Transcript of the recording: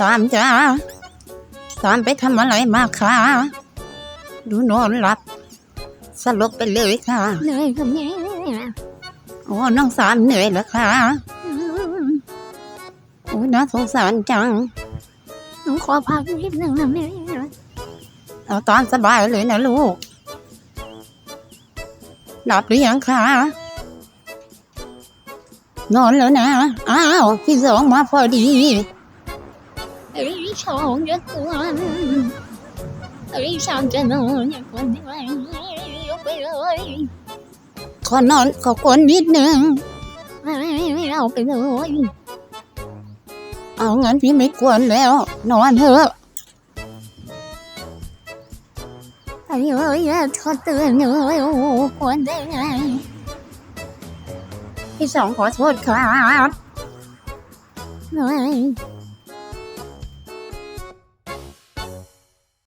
สามจ้าสามไปทำอะไรมาคะดูนอนหลับ สลบไปเลยค่ะเหนื่อยกับแม่โอ้น้องสามเหนื่อยแล้วค่ะโอ้น่าสงสารจังหนูขอพักนิดหนึ่งนะแม่เอาตามสบายเลยนะลูก หลับหรือยังคะนอนแล้วนะ อ้าว พี่สองมาพอดี ไอ้ชองจะตัวไอ้ชางจะนอนอย่างคนที่ไม่ยกไปเลยขอนอนขอกวนนิดนึงไม่เอาไปเลยเอางั้นพี่ไม่กวนแล้ว นอนเถอะไอ้เอ้ยเขาเตือนเลยโอ้ควรได้ไงพี่สองขอโทษครับ